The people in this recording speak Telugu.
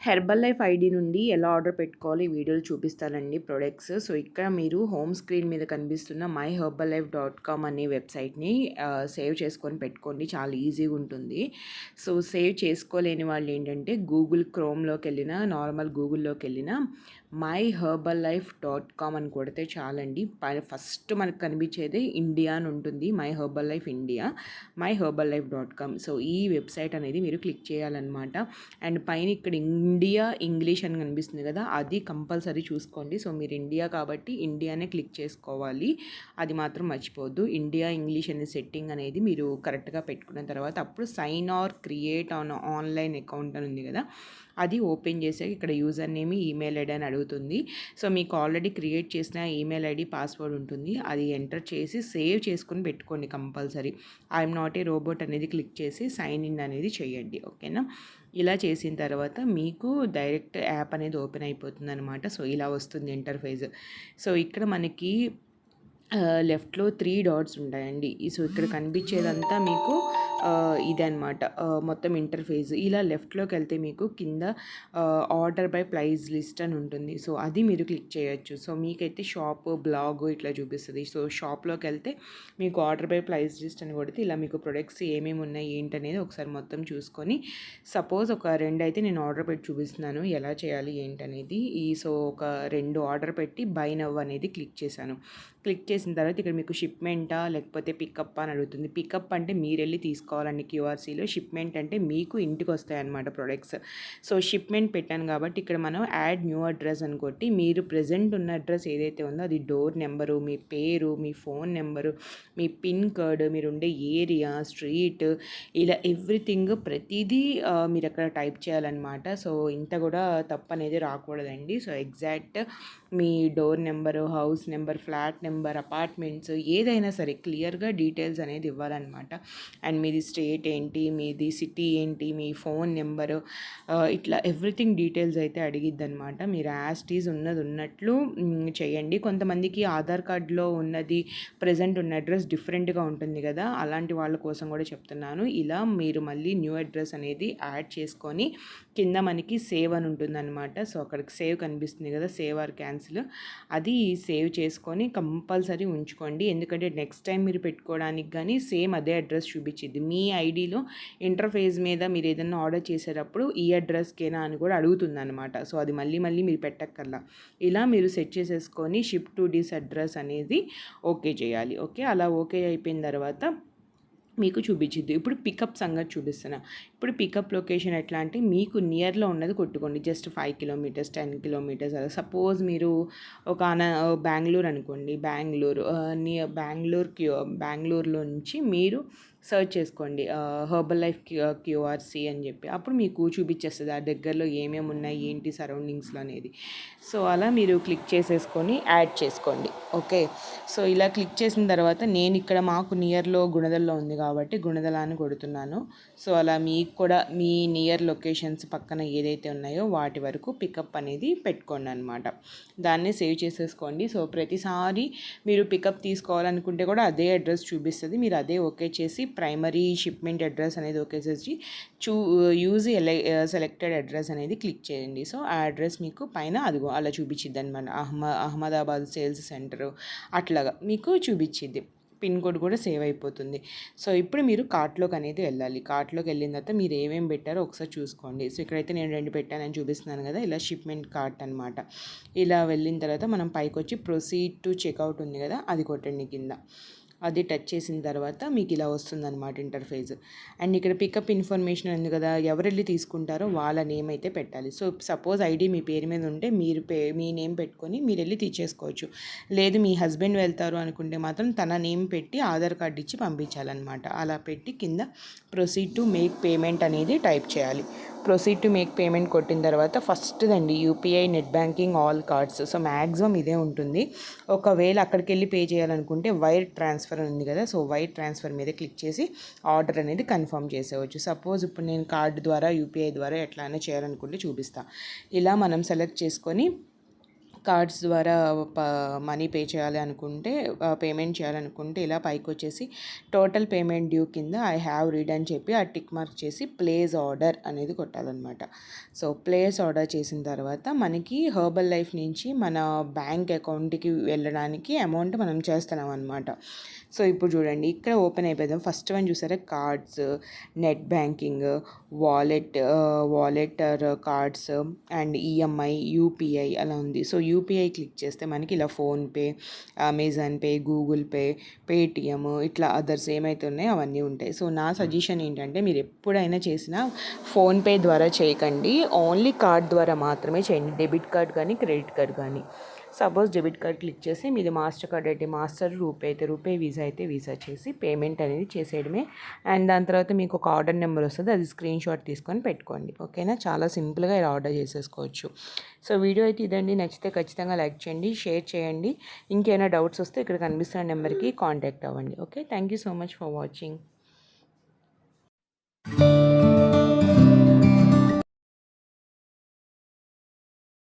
హెర్బల్ లైఫ్ ఐడి నుండి ఎలా ఆర్డర్ పెట్టుకోవాలి ఈ చూపిస్తానండి ప్రొడక్ట్స్. సో ఇక్కడ మీరు హోమ్ స్క్రీన్ మీద కనిపిస్తున్న my herbal life dot com అనే వెబ్సైట్ని సేవ్ చేసుకొని పెట్టుకోండి. చాలా ఈజీగా ఉంటుంది. సో సేవ్ చేసుకోలేని వాళ్ళు ఏంటంటే గూగుల్ క్రోమ్లోకి వెళ్ళినా నార్మల్ గూగుల్లోకి వెళ్ళినా my herbal life dot com అని కొడితే చాలండి. ఫస్ట్ మనకు కనిపించేది ఇండియా అని ఉంటుంది. My herbal life India my herbal life dot com so ఈ వెబ్సైట్ అనేది మీరు క్లిక్ చేయాలన్నమాట. అండ్ పైన ఇక్కడ ఇండియా ఇంగ్లీష్ అని కనిపిస్తుంది కదా అది కంపల్సరీ చూసుకోండి. సో మీరు ఇండియా కాబట్టి ఇండియానే క్లిక్ చేసుకోవాలి. అది మాత్రం మర్చిపోవద్దు. ఇండియా ఇంగ్లీష్ అనే సెట్టింగ్ అనేది మీరు కరెక్ట్గా పెట్టుకున్న తర్వాత అప్పుడు sign or create on online account అని ఉంది కదా అది ఓపెన్ చేసాక ఇక్కడ యూజర్ నేమ్ ఈమెయిల్ ఐడి అని అడుగుతుంది సో మీకు ఆల్రెడీ క్రియేట్ చేసిన ఈమెయిల్ ఐడి పాస్వర్డ్ ఉంటుంది. అది ఎంటర్ చేసి సేవ్ చేసుకుని పెట్టుకోండి compulsory. I'm not a robot అనేది క్లిక్ చేసి సైన్ ఇన్ అనేది చేయండి. ఓకేనా? ఇలా చేసిన తర్వాత మీకు డైరెక్ట్ యాప్ అనేది ఓపెన్ అయిపోతుంది అనమాట సో ఇలా వస్తుంది ఇంటర్ఫేస్. సో ఇక్కడ మనకి లెఫ్ట్లో త్రీ డాట్స్ ఉంటాయండి. సో ఇక్కడ కనిపించేదంతా మీకు ఇదనమాట మొత్తం ఇంటర్ఫేస్. ఇలా లెఫ్ట్లోకి వెళ్తే మీకు కింద ఆర్డర్ బై ప్రైజ్ లిస్ట్ అని ఉంటుంది. సో అది మీరు క్లిక్ చేయొచ్చు. సో మీకైతే షాప్ బ్లాగ్ ఇట్లా చూపిస్తుంది. సో షాప్లోకి వెళ్తే మీకు ఆర్డర్ బై ప్రైజ్ లిస్ట్ అని కొడితే ఇలా మీకు ప్రొడక్ట్స్ ఏమేమి ఉన్నాయి ఏంటనేది ఒకసారి మొత్తం చూసుకొని సపోజ్ ఒక రెండు అయితే నేను ఆర్డర్ పెట్టి చూపిస్తున్నాను. ఎలా చేయాలి ఏంటనేది. ఈ సో ఒక రెండు ఆర్డర్ పెట్టి బై నవ్ అనేది క్లిక్ చేశాను. క్లిక్ చేసిన తర్వాత ఇక్కడ మీకు షిప్మెంటా లేకపోతే పికప్ అని అడుగుతుంది. పికప్ అంటే మీరు వెళ్ళి తీసుకోవాలండి క్యూఆర్సీలో. షిప్మెంట్ అంటే మీకు ఇంటికి వస్తాయి అన్నమాట ప్రొడక్ట్స్. సో షిప్మెంట్ పెట్టాను కాబట్టి ఇక్కడ మనం యాడ్ న్యూ అడ్రస్ అని కొట్టి మీరు ప్రజెంట్ ఉన్న అడ్రస్ ఏదైతే ఉందో అది డోర్ నెంబరు మీ పేరు మీ ఫోన్ నెంబరు మీ పిన్ కోడ్ మీరు ఉండే ఏరియా స్ట్రీట్ ఇలా ఎవ్రీథింగ్ ప్రతిదీ మీరు అక్కడ టైప్ చేయాలన్నమాట. సో ఇంత కూడా తప్పు అనేది రాకూడదండి. సో ఎగ్జాక్ట్ మీ door number house number flat number apartments ఏదైనా సరే క్లియర్గా డీటెయిల్స్ అనేది ఇవ్వాలన్నమాట. అండ్ మీది స్టేట్ ఏంటి మీది సిటీ ఏంటి మీ ఫోన్ నెంబరు ఇట్లా ఎవ్రీథింగ్ డీటెయిల్స్ అయితే అడిగిద్ది అనమాట మీరు యాస్టీస్ ఉన్నది ఉన్నట్లు చేయండి. కొంతమందికి ఆధార్ కార్డులో ఉన్నది ప్రజెంట్ ఉన్న అడ్రస్ డిఫరెంట్గా ఉంటుంది కదా అలాంటి వాళ్ళ కోసం కూడా చెప్తున్నాను. ఇలా మీరు మళ్ళీ న్యూ అడ్రస్ అనేది యాడ్ చేసుకొని కింద మనకి సేవ్ అని ఉంటుందన్నమాట. సో అక్కడికి సేవ్ కనిపిస్తుంది కదా సేవ్ ఆర్ క్యాన్సిల్. అది సేవ్ చేసుకొని కంపల్సరీ ఉంచుకోండి. ఎందుకంటే నెక్స్ట్ టైం మీరు పెట్టుకోవడానికి కానీ సేమ్ అదే అడ్రస్ చూపించింది మీ ఐడిలో ఇంటర్ఫేస్ మీద మీరు ఏదైనా ఆర్డర్ చేసేటప్పుడు ఈ అడ్రస్కేనా అని కూడా అడుగుతుంది అనమాట సో అది మళ్ళీ మళ్ళీ మీరు పెట్టక్కర్లా. ఇలా మీరు సెట్ చేసేసుకొని షిప్ టు డిస్ అడ్రస్ అనేది ఓకే చేయాలి. ఓకే? అలా ఓకే అయిపోయిన తర్వాత మీకు చూపించిద్ది. ఇప్పుడు పికప్ సంగతి చూపిస్తున్నా. ఇప్పుడు పికప్ లొకేషన్ ఎట్లా అంటే మీకు నియర్లో ఉన్నది కొట్టుకోండి. Just five kilometres ten kilometres అలా. సపోజ్ మీరు ఒక అన బెంగళూరు అనుకోండి. బెంగళూరు నియర్ బెంగళూరు బెంగళూరులో నుంచి మీరు సర్చ్ చేసుకోండి. హర్బల్ లైఫ్ క్యూఆర్సీ అని చెప్పి. అప్పుడు మీకు చూపించేస్తుంది. ఆ దగ్గరలో ఏమేమి ఉన్నాయి ఏంటి సరౌండింగ్స్లో అనేది. సో అలా మీరు క్లిక్ చేసేసుకొని యాడ్ చేసుకోండి. ఓకే? సో ఇలా క్లిక్ చేసిన తర్వాత నేను ఇక్కడ మాకు నియర్లో గుణదల్లో ఉంది కాబట్టి గుణదలాన్ని అని కొడుతున్నాను. సో అలా మీకు కూడా మీ నియర్ లొకేషన్స్ పక్కన ఏదైతే ఉన్నాయో వాటి వరకు పికప్ అనేది పెట్టుకోండి అనమాట దాన్ని సేవ్ చేసేసుకోండి. సో ప్రతిసారి మీరు పికప్ తీసుకోవాలనుకుంటే కూడా అదే అడ్రస్ చూపిస్తుంది. మీరు అదే ఓకే చేసి ప్రైమరీ షిప్మెంట్ అడ్రస్ అనేది ఒకేసేసి చూ యూజ్ ఎలై సెలెక్టెడ్ అడ్రస్ అనేది క్లిక్ చేయండి. సో ఆ అడ్రస్ మీకు పైన అదిగో అలా చూపించిద్ది అనమాట అహ్మ అహ్మదాబాద్ సేల్స్ సెంటర్ అట్లాగా మీకు చూపించిద్ది పిన్ కోడ్ కూడా సేవ్ అయిపోతుంది. సో ఇప్పుడు మీరు కార్ట్లోకి అనేది వెళ్ళాలి. కార్ట్లోకి వెళ్ళిన తర్వాత మీరు ఏమేమి పెట్టారో ఒకసారి చూసుకోండి. సో ఇక్కడైతే నేను రెండు పెట్టానని చూపిస్తున్నాను కదా ఇలా షిప్మెంట్ కార్ట్ అనమాట ఇలా వెళ్ళిన తర్వాత మనం పైకి వచ్చి ప్రొసీడ్ టు చెక్అవుట్ ఉంది కదా అది కొట్టండి కింద. అది టచ్ చేసిన తర్వాత మీకు ఇలా వస్తుందన్నమాట ఇంటర్ఫేస్ అండ్ ఇక్కడ పికప్ ఇన్ఫర్మేషన్ ఉంది కదా ఎవరు వెళ్ళి తీసుకుంటారో వాళ్ళ నేమ్ అయితే పెట్టాలి. సో సపోజ్ ఐడి మీ పేరు మీద ఉంటే మీరు పే మీ నేమ్ పెట్టుకొని మీరు వెళ్ళి తీసేసుకోవచ్చు. లేదు మీ హస్బెండ్ వెళ్తారు అనుకుంటే మాత్రం తన నేమ్ పెట్టి ఆధార్ కార్డు ఇచ్చి పంపించాలన్నమాట. అలా పెట్టి కింద ప్రొసీడ్ టు మేక్ పేమెంట్ అనేది టైప్ చేయాలి. ప్రొసీడ్ టు మేక్ పేమెంట్ కొట్టిన తర్వాత ఫస్ట్దండి UPI net banking all cards. So maximum ఇదే ఉంటుంది. ఒకవేళ అక్కడికి వెళ్ళి పే చేయాలనుకుంటే వైర్ ట్రాన్స్ఫర్ ఉంది కదా సో వైర్ ట్రాన్స్ఫర్ మీద క్లిక్ చేసి ఆర్డర్ అనేది కన్ఫర్మ్ చేసేవచ్చు సపోజ్ ఇప్పుడు నేను కార్డు ద్వారా యూపీఐ ద్వారా ఎట్లా అయినా చేయాలనుకుంటే చూపిస్తాను ఇలా మనం సెలెక్ట్ చేసుకొని కార్డ్స్ ద్వారా ప మనీ పే చేయాలి అనుకుంటే పేమెంట్ చేయాలనుకుంటే ఇలా పైకి వచ్చేసి టోటల్ పేమెంట్ డ్యూ కింద ఐ హ్యావ్ రీడ్ అని చెప్పి ఆ టిక్ మార్క్ చేసి ప్లేస్ ఆర్డర్ అనేది కొట్టాలన్నమాట. సో ప్లేస్ ఆర్డర్ చేసిన తర్వాత మనకి హర్బల్ లైఫ్ నుంచి మన బ్యాంక్ అకౌంట్కి వెళ్ళడానికి అమౌంట్ మనం చేస్తున్నాం అనమాట సో ఇప్పుడు చూడండి ఇక్కడ ఓపెన్ అయిపోదాం. ఫస్ట్ వన్ చూసారా? Cards net banking wallet wallet cards and EMI UPI అలా ఉంది. సో యూపీఐ క్లిక్ చేస్తే మనకి ఇలా PhonePe Amazon Pay Google Pay Paytm ఇట్లా అదర్స్ ఏమైతే ఉన్నాయో అవన్నీ ఉంటాయి. సో నా సజెషన్ ఏంటంటే మీరు ఎప్పుడైనా చేసినా ఫోన్పే ద్వారా చేయకండి. ఓన్లీ కార్డ్ ద్వారా మాత్రమే చేయండి. డెబిట్ కార్డ్ కానీ క్రెడిట్ కార్డ్ కానీ. సపోజ్ డెబిట్ కార్డ్ క్లిక్ చేసి మీది మాస్టర్ కార్డ్ అయితే మాస్టర్ రూపే అయితే రూపే వీసా అయితే వీసా చేసి పేమెంట్ అనేది చేసేయడమే. అండ్ దాని తర్వాత మీకు ఒక ఆర్డర్ నెంబర్ వస్తుంది అది స్క్రీన్ షాట్ తీసుకొని పెట్టుకోండి. ఓకేనా? చాలా సింపుల్గా ఇలా ఆర్డర్ చేసేసుకోవచ్చు. సో వీడియో అయితే ఇదండి. నచ్చితే ఖచ్చితంగా లైక్ చేయండి షేర్ చేయండి. ఇంకేమైనా డౌట్స్ వస్తే ఇక్కడ కనిపిస్తున్న నెంబర్కి కాంటాక్ట్ అవ్వండి. Okay? Thank you so much for watching.